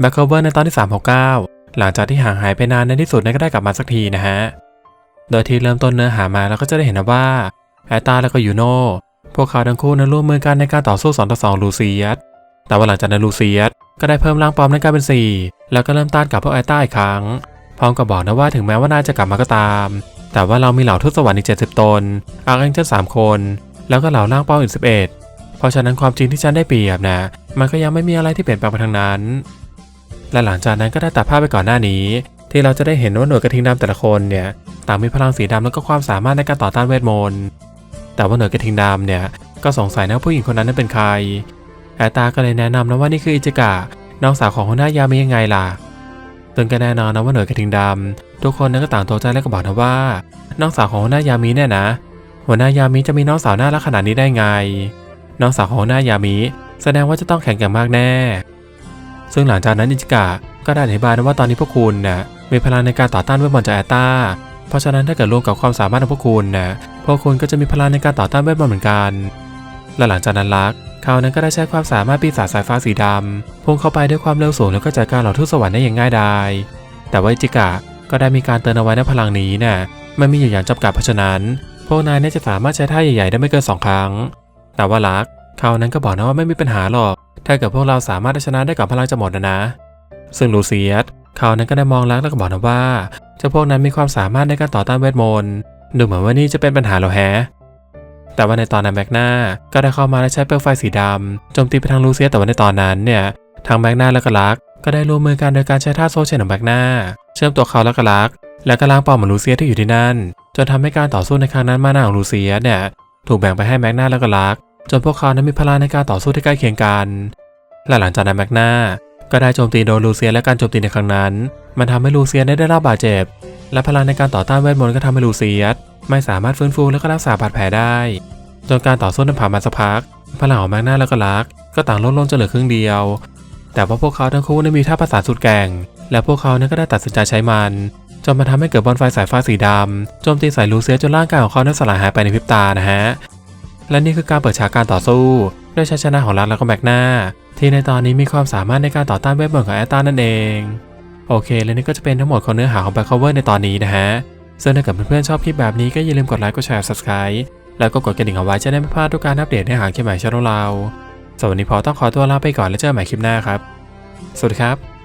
แบ็คเวอร์ในตอนที่ 369 หลังจากที่ห่างหายไปนานในที่สุดนั้นก็ได้กลับมาสักทีนะฮะ โดยที่เริ่มต้นเนื้อหามาเราก็จะได้เห็นนะว่าแอตตาและก็ยูโนพวกเขาทั้งคู่นั้นร่วมมือกันในการต่อสู้2ต่อ2ลูเซียส แต่ว่าหลังจากนั้นลูเซียสก็ได้เพิ่มร่างปลอมนั้นกายเป็น 4 แล้วก็เริ่มต้านกับพวกแอตตาอีกครั้ง พร้อมกับบอกนะว่าถึงแม้ว่านายจะกลับมาก็ตาม แต่ว่าเรามีเหล่าทูตสวรรค์อีก70 ตน อาร์เอ็นเจลสามคน แล้วก็เหล่าร่างเป้าอีก11 เพราะฉะนั้นความจริงที่ฉันได้เปรียบนะ มันก็ยังไม่มีอะไรที่เปลี่ยนแปลงไปทางนั้น และหลังจากนั้นก็ได้ตัดภาพไปก่อนหน้านี้ ที่เราจะได้เห็นว่าหน่วยกระทิงดำแต่ละคนเนี่ยต่างมีพลังสีดำแล้วก็ความสามารถในการต่อต้านเวทมนต์แต่ว่าหน่วยกระทิงดำเนี่ยก็สงสัยนะผู้หญิงคนนั้นนั้นเป็นใครแอตาก็เลยแนะนำนะว่านี่คืออิจิกะน้องสาวของหัวหน้ายามียังไงล่ะซึ่งก็แน่นอนนะว่าหน่วยกระทิงดำทุกคนนั้นก็ต่างตกใจและก็บอกนะว่า น้องสาวของหัวหน้ายามีเนี่ยนะ หัวหน้ายามิจะมีน้องสาวน่ารักขนาดนี้ได้ไง น้องสาวของหัวหน้ายามิแสดงว่าจะต้องแข็งแกร่งมากแน่ ซึ่งหลังจากนั้นอิจิกะก็ได้อธิบายนะว่าตอนนี้พวกคุณน่ะมีพลังในการต่อต้านเวทมนต์จากแอตตาเพราะฉะนั้นถ้าเกิดรวมกับความสามารถของพวกคุณน่ะพวกคุณก็จะมีพลังในการต่อต้านเวทมนต์เหมือนกัน และหลังจากนั้นลักเขานั้นก็ได้ใช้ความสามารถปีศาจสายฟ้าสีดำพุ่งเข้าไปด้วยความเร็วสูงแล้วก็จัดการเหล่าทูตสวรรค์ได้อย่างง่ายดายแต่ว่าอิจิกะก็ได้มีการเตือนเอาไว้ในพลังนี้น่ะมันมีอยู่อย่างจำกัดเพราะฉะนั้น พวกนายเนี่ยจะสามารถใช้ท่าใหญ่ๆได้ไม่เกินสองครั้ง แต่ว่าลักเขานั้นก็บอกนะว่าไม่มีปัญหาหรอก ถ้าเกิดพวกเราสามารถชนะได้กับพลังจะหมดนะนะ ซึ่งลูเซียสเขานั้นก็ได้มองลักแล้วก็บอกนะว่าเจ้าพวกนั้นมีความสามารถในการต่อต้านเวทมนต์ดูเหมือนว่านี่จะเป็นปัญหาเราแฮะแต่ว่าในตอนนั้นแมกนาก็ได้เข้ามาและใช้เปลวไฟสีดำโจมตีไปทางลูเซียสแต่ว่าในตอนนั้นเนี่ยทางแมกนาและก็ลักก็ได้ร่วมมือกันโดยการใช้ท่าโซเชียลของแมกนาเชื่อมตัวเขาและก็ลัก และก็ล้างปอมของลูเซียสที่อยู่ที่นั่น จนทำให้การต่อสู้ในครั้งนั้นมานาของลูเซียสเนี่ยถูกแบ่งไปให้แมกนาและก็ลัก จนพวกเขานั้นมีพลังในการต่อสู้ที่ใกล้เคียงกัน และหลังจากนั้นแมกนาก็ได้โจมตีโดนลูเซียและการโจมตีในครั้งนั้น มันทำให้ลูเซียสได้รับบาดเจ็บ และพลังในการต่อต้านเวทมนต์ก็ทำให้ลูเซียไม่สามารถฟื้นฟูและก็รักษาบาดแผลได้จนการต่อสู้นั้นผ่านมาสักพัก พลังของแมกนาและก็ลัก ก็ต่างลดลงจนเหลือครึ่งเดียว แต่ว่าพวกเขาทั้งคู่นั้นมีท่าประสาสุดแก่ง และพวกเขานั้นก็ได้ตัดสินใจใช้มันจนมาทำให้เกิดบอลไฟสายฟ้าสีดำโจมตีใส่ลูเซียจนร่างกายของเขานั้นสลายหายไปในพริบตานะฮะและนี่คือการเปิดฉากการต่อสู้ ด้วยชัยชนะของรักและก็แบกหน้า ที่ในตอนนี้มีความสามารถในการต่อต้านเวทมนต์ของแอตตานั่นเอง โอเค และนี่ก็จะเป็นทั้งหมดของเนื้อหาของ Back Cover ในตอนนี้นะฮะซึ่งถ้าเกิดเพื่อนๆชอบคลิปแบบนี้ก็อย่าลืมกดไลค์กดแชร์ subscribe แล้วก็กดกระดิ่งเอาไว้จะได้ไม่พลาดทุกการอัปเดตเนื้อหาคลิปใหม่ช่องเราสำหรับวันนี้พอต้องขอตัวลาไปก่อนแล้วเจอกันใหม่คลิปหน้าครับ สวัสดีครับ